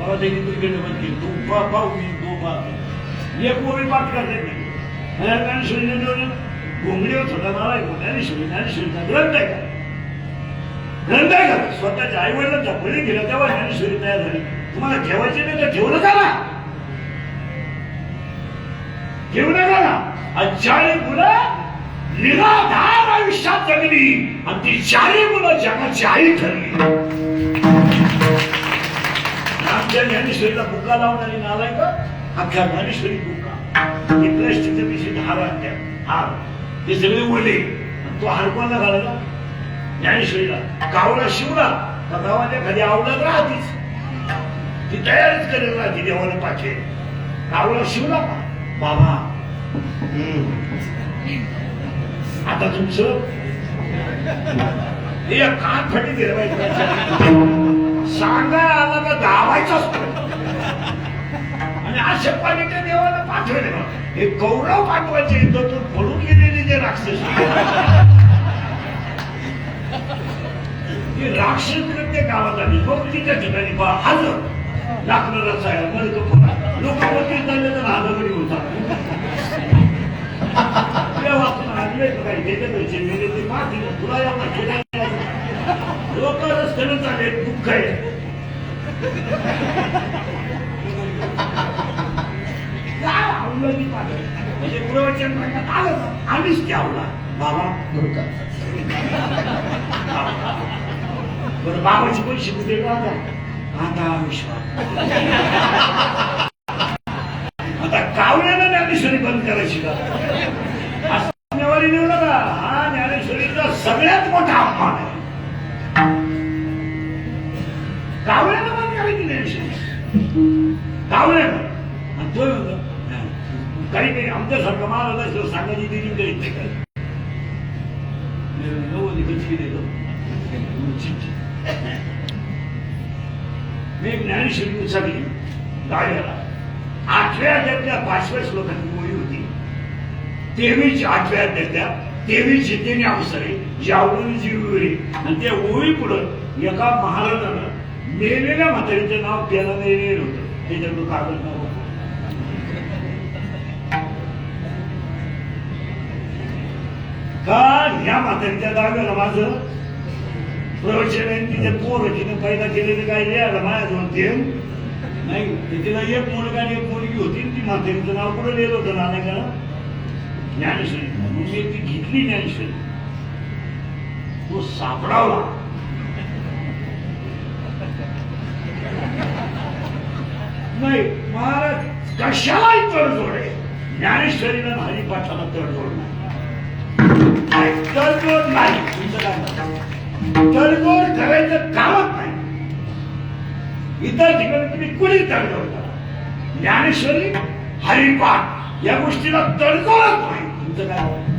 परत एक क्रिकेट बंद केली तू पाहू मी दो पा एक ओळी पाठ करते. नाही ज्ञानेश्वरीने घोंगडी होत होता मला ज्ञानेश्वरी ज्ञानेश्वरीचा ग्रंथ आहे का? ग्रंथ आहे का? स्वतःच्या आई वडिलांच्या बळी गेला तेव्हा ज्ञानेश्वरी तयार झाली. तुम्हाला ठेवायची नाही तर ठेवलं का ना. घेऊ नका ना. आणि चारी मुलं निराधार आयुष्यात जगली. आणि ती चारी मुलं जगाची आई ठरली. आमच्या ज्ञानेश्वरीला बुका लावणारी नालाय का? अख्ख्या ज्ञानेश्वरी बुका. हे प्लास्टिकच्या पिशवीत हार आणत्या हार. ते सगळे ओले तो हार कोणाला घालायला ज्ञानेश्वरीला. कावळा शिवला. का खाली एखादी आवडत राहतीच. ती तयारीच करेल राहते देवाला पाठे कावळा शिवला का? बाबा. आता तुमचं? हे कान फटी दिलं पाहिजे सांगायला आला का धावायचाच आणि असे क्वालिटी देवाला पाठवले. हे कौरव पाठवायचे युद्धातून पडून गेलेले जे राक्षस राक्षस नृत्य गावात आली भक्तीच्या ठिकाणी पहा हजर. लाकडं रचायला मडक फोडा लोक वरती चालले तर हादगडी होतात तुला वाचून काही माती तुला लोक रस्त्याने चालेल दुःख आहे. म्हणजे प्रवचन म्हणण्यात आलं आम्हीच त्यावला बाबा दुर्गा बरं बाबाची पैसे कुठे राहता आता विश्वास आता कावण्यानं ज्ञानेश्वरी बंद करायची का असं ज्ञानेश्वरी हा ज्ञानेश्वरीचा सगळ्यात मोठा अपमान आहे ज्ञानेश्वरी कावण्यानं तो "नाही, काही काही आमच्यासारखं महाराज असलं सांगायची दिली करीत नाही काय मी एक ज्ञानेश्वरी उचलली गाड्याला आठव्या अध्यातल्या पाचव्या श्लोकांची ओळी होती. तेवीस आठव्या अध्यातल्या तेवीस जितेने अवसरे जावळून जिरविरी आणि त्या ओळी पुढं एका महाराजानं मेलेल्या म्हातारीचं नाव त्याला नेलेलं होतं. त्याच्यातून कागद नाव का ह्या म्हातारीच्या दाव्याला माझं? प्रवचन आहे तिचे पोर तिने पैदा केलेले काय लिहायला माझ्याजवळ म्हणते नाही ते तिला एक मुलगा आणि एक मुलगी होती ती म्हातारीचं नाव कुठं लिहिलं होतं ना नाही का ज्ञानेश्वरी. म्हणून मी ती घेतली ज्ञानेश्वरी. तो सापडावला. नाही. महाराज कशाला तडजोड आहे. ज्ञानेश्वरीनं आणि हरिपाठाला तडजोड नाही. तडजोड नाही. तुमचं काय तडजोड करायचं कामच नाही. इतर ठिकाणी तुम्ही कुणी तडजोड करा? ज्ञानेश्वरी हरिपाठ या गोष्टीला तडजोडच नाही. तुमचं काय